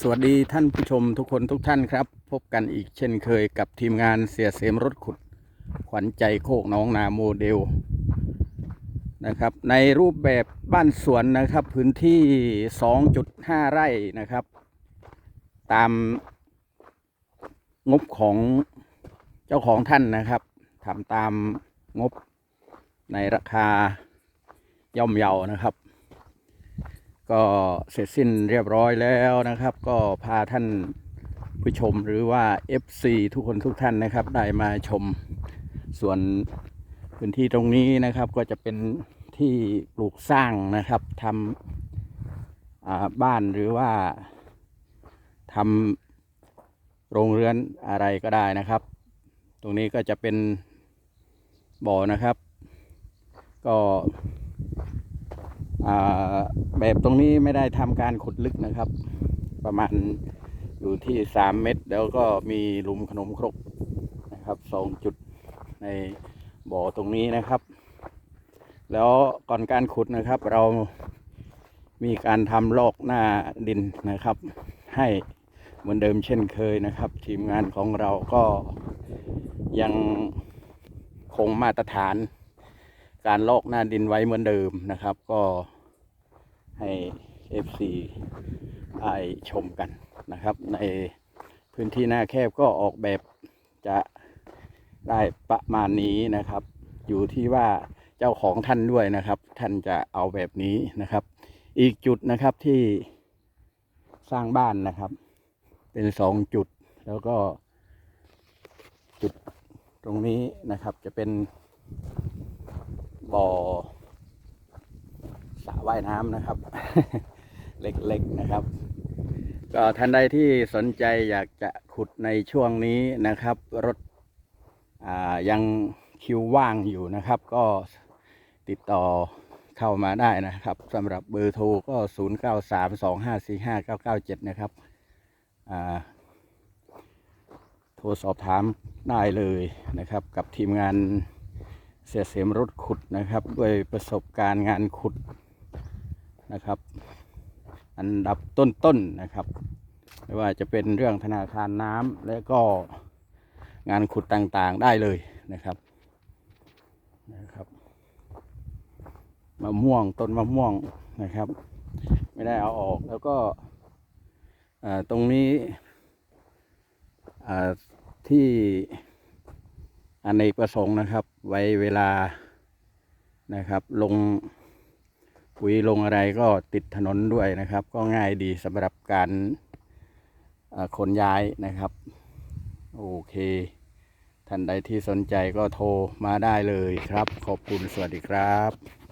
สวัสดีท่านผู้ชมทุกคนทุกท่านครับ พบกันอีกเช่นเคยกับทีมงานเสียเสมรถขุด ขวัญใจโคกน้องนาโมเดลนะครับ ในรูปแบบบ้านสวนนะครับ พื้นที่ 2.5 ไร่นะครับ ตามงบของเจ้าของท่านนะครับทำตามงบในราคาย่อมเยานะครับ ก็เสร็จสิ้นเรียบร้อยแล้วนะครับ ก็พาท่านผู้ชมหรือว่า FC ทุกคนทุกท่านนะครับ ได้มาชมส่วนพื้นที่ตรงนี้นะครับ ก็จะเป็นที่ปลูกสร้างนะครับทำบ้านหรือว่าทำโรงเรือนอะไรก็ได้นะครับ ตรงนี้ก็จะเป็นบ่อนะครับ ก็ แบบตรงนี้ไม่ได้ทำการขุดลึกนะครับ ประมาณอยู่ที่สามเมตร แล้วก็มีหลุมขนมครกนะครับสองจุดในบ่อตรงนี้นะครับ แล้วก่อนการขุดนะครับ เรามีการทำลอกหน้าดินนะครับ ให้เหมือนเดิมเช่นเคยนะครับ ทีมงานของเราก็ยังคงมาตรฐานการลอกหน้าดินไว้เหมือนเดิมนะครับ ก็ ให้ FC ได้ชมกันนะครับ ในพื้นที่หน้าแคบก็ออกแบบจะได้ประมาณนี้นะครับ อยู่ที่ว่าเจ้าของท่านด้วยนะครับ ท่านจะเอาแบบนี้นะครับ อีกจุดนะครับที่สร้างบ้านนะครับ เป็นสองจุดแล้วก็จุดตรงนี้นะครับจะเป็นบ่อ ว่ายน้ำนะครับ เล็กๆนะครับ ก็ท่านใดที่สนใจอยากจะขุดในช่วงนี้นะครับ รถยังคิวว่างอยู่นะครับ ก็ติดต่อเข้ามาได้นะครับสำหรับเบอร์โทรก็ 0 9 3 2 5 4 5 9 9 7 นะครับโทรสอบถามได้เลยนะครับ กับทีมงานเสียเสียมรถขุดนะครับ ด้วยประสบการณ์งานขุด นะครับ อันดับต้นๆนนะครับไม่ว่าจะเป็นเรื่องธนาคารน้ำและก็งานขุดต่างๆได้เลยนะครับนะครับมะม่วงต้นมะม่วงนะครับ ไม่ได้เอาออกแล้วก็ตรงนี้ที่อเนกประสงค์นะครับ ไว้เวลานะครับ ลง ปุ๋ยลงอะไรก็ติดถนนด้วยนะครับ ก็ง่ายดีสำหรับการขนย้ายนะครับ โอเคท่านใดที่สนใจก็โทรมาได้เลยครับ ขอบคุณสวัสดีครับ